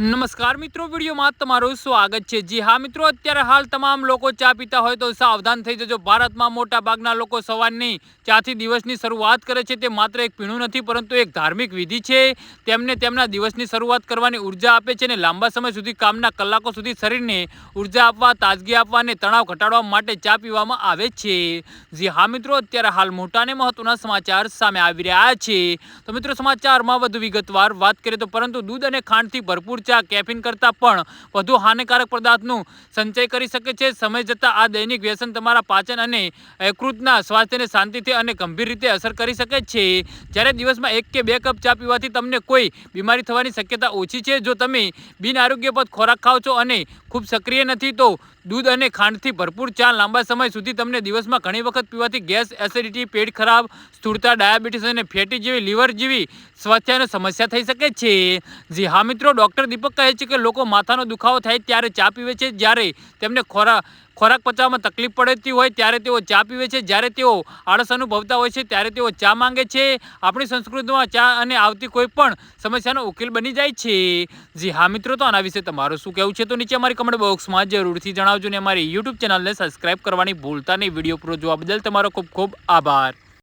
નમસ્કાર મિત્રો, વિડીયોમાં તમારું સ્વાગત છે. જી હા મિત્રો, અત્યારે હાલ તમામ લોકો ચા પીતા હોય તો સાવધાન થઈ જજો. ભારતમાં મોટા ભાગના લોકો સવારની ચાથી દિવસની શરૂઆત કરે છે. તે માત્ર એક પીણું નથી, પરંતુ એક ધાર્મિક વિધિ છે. તેમને તેમના દિવસની શરૂઆત કરવાની ઊર્જા આપે છે અને લાંબા સમય સુધી, કામના કલાકો સુધી શરીરને ઊર્જા આપવા, તાજગી આપવા અને તણાવ ઘટાડવા માટે ચા પીવામાં આવે છે. જી હા મિત્રો, અત્યારે હાલ મોટા અને મહત્વના સમાચાર સામે આવી રહ્યા છે. તો મિત્રો, સમાચારમાં વધુ વિગતવાર વાત કરીએ તો પરંતુ દૂધ અને ખાંડથી ભરપૂર ચા કેફીન કરતાં પણ વધુ હાનિકારક પદાર્થનું સંચય કરી શકે છે. સમય જતાં આ દૈનિક વ્યસન તમારા પાચન અને યકૃતના સ્વાસ્થ્યને શાંતિથી અને ગંભીર રીતે અસર કરી શકે છે. જ્યારે દિવસમાં એક કે બે કપ ચા પીવાથી તમને કોઈ બીમારી થવાની શક્યતા ઓછી છે. જો તમે બિન આરોગ્યપ્રદ ખોરાક ખાઓ છો અને ખૂબ સક્રિય નથી, તો દૂધ અને ખાંડથી ભરપૂર ચા લાંબા સમય સુધી તમને દિવસમાં ઘણી વખત પીવાથી ગેસ, એસિડિટી, પેટ ખરાબ, સ્થૂળતા, ડાયાબિટીસ અને ફેટી જેવી, લીવર જેવી સ્વાસ્થ્યની સમસ્યા થઈ શકે છે. જી હા મિત્રો, ડૉક્ટર દીપક કહે છે કે લોકો માથાનો દુખાવો થાય ત્યારે ચા પીવે છે, જ્યારે તેમને ખોરાક ખોરાક પચાવવામાં તકલીફ પડતી હોય ત્યારે તેઓ ચા પીવે છે. જ્યારે તેઓ આળસ અનુભવતા હોય છે, ત્યારે તેઓ ચા માંગે છે. આપણી સંસ્કૃતિમાં ચા અને આવતી કોઈ પણ સમસ્યાનો ઉકેલ બની જાય છે. જી હા મિત્રો, તો આના વિશે તમારું શું કહેવું છે? તો નીચે અમારી કમેન્ટ બોક્સમાં જરૂરથી જણાવજો ને અમારી યુટ્યુબ ચેનલને સબસ્ક્રાઈબ કરવાની ભૂલતા નહીં. વીડિયો પૂરો જોવા બદલ તમારો ખૂબ ખૂબ આભાર.